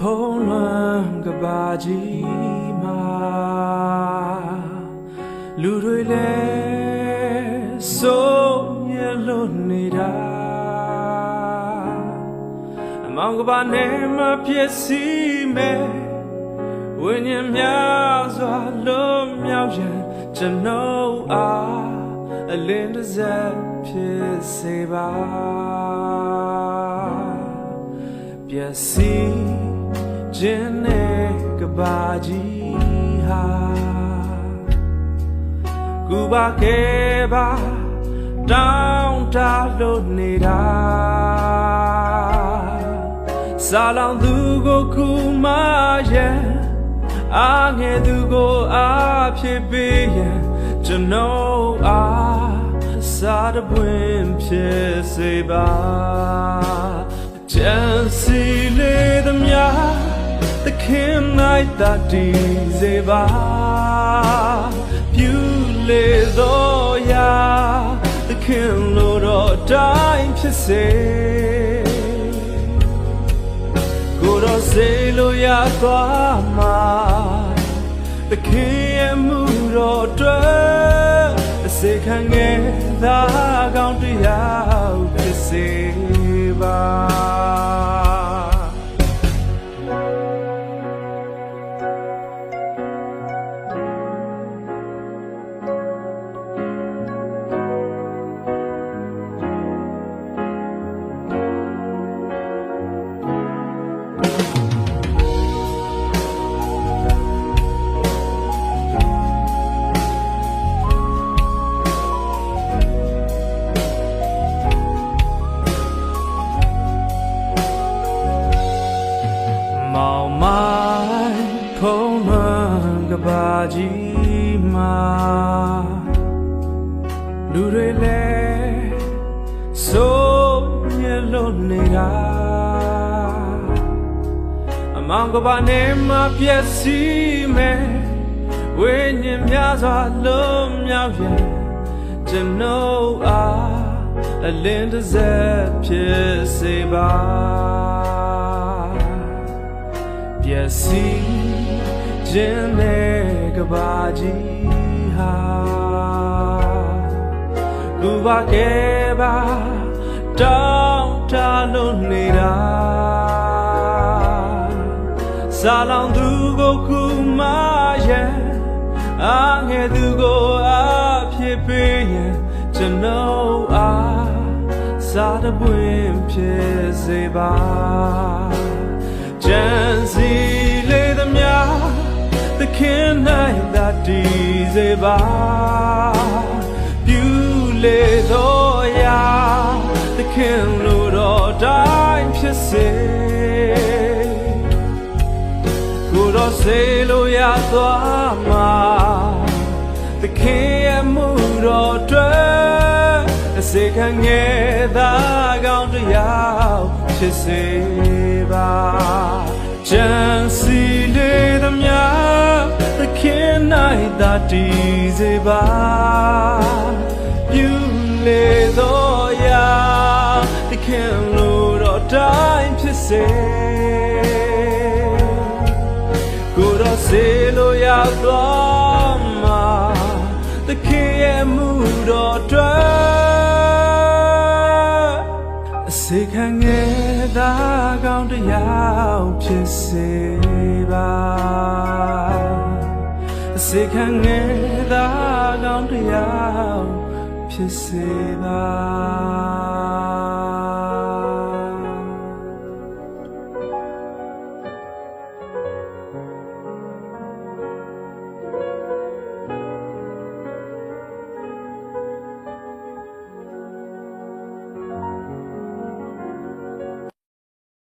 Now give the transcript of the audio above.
မောင်မိုင်ဖုံးလွှမ်းကဘာကြီးမှာလူတွေလည်းစိုးရလို့နေတာအမောင်ကဘာနဲ့မဖြစ်စီမဲ့ဝိညာဉ်များစွာလုံးမြောက်ရန်ကျွန်တော်အားအလင်းတစ်စက်ဖြစ်စေပါပျက်စီး ခြင်းနဲ့ကဘာကြီးဟာကူပါခဲ့ပါတောင်းတလို့နေတာစာလောင်သူကိုခုမရဲ့အားငယ်သူကိုအားဖြစ်ပေးရန်ကျွန်တော်အားစာတပွင့်ဖြစ်စေပါချမ်းစီလေးသမျှ သခင်နိုင်တတ်တည်စေပါပြူလေသောရာသခင်လိုတော့တိုင်းဖြစ်စေကိုယ်တော်စေလိုရသွားမှာသခင်ရဲ့မှုတော်အတွက်အစေခံငယ်သာကောင်းတရား ဘာကြီးမှာလူတွေလည်းစိုးညလို့နေတာအမောင်ကဘာနဲ့မပြည့်စည်မဲ့ဝိညာဉ်များစွာလုံးမြောက်ရဲ့ကျွန်တော်အားအလင်းတစ်စက်ဖြစ်စေပါပျက်စီး ခြင်းနဲ့ကဘာကြီးဟာကူပါခဲ့ပါတောင်းတလို့နေတာစာလောင်သူကိုခုမရဲ့အားငယ်သူကိုအားဖြစ်ပေးရင်ကျွန်တော်အားစာတပွင့်ဖြစ်စေပါ ခင်နိုင်သာတည်စေပါပြူလေသောရာသခင်လိုတော်တိုင်းဖြစ်စေကိုယ်တော်စေလိုရသွားမှာသခင်ရဲ့မှုတော်အတွက်အစေခံငယ်သာကောင်းတရားဖြစ်စေပါကြံ သာတည်စေပါပြူလေသောရာသခင်လိုတော်တိုင်းဖြစ်စေကိုယ်တော်စေလိုရသွားမှာသခင်ရဲ့မှုတော်အတွက်အစေခံငယ်သာကောင်းတရားဖြစ်စေပါအ စေခံငယ်သာကောင်းတရားဖြစ်စေပါ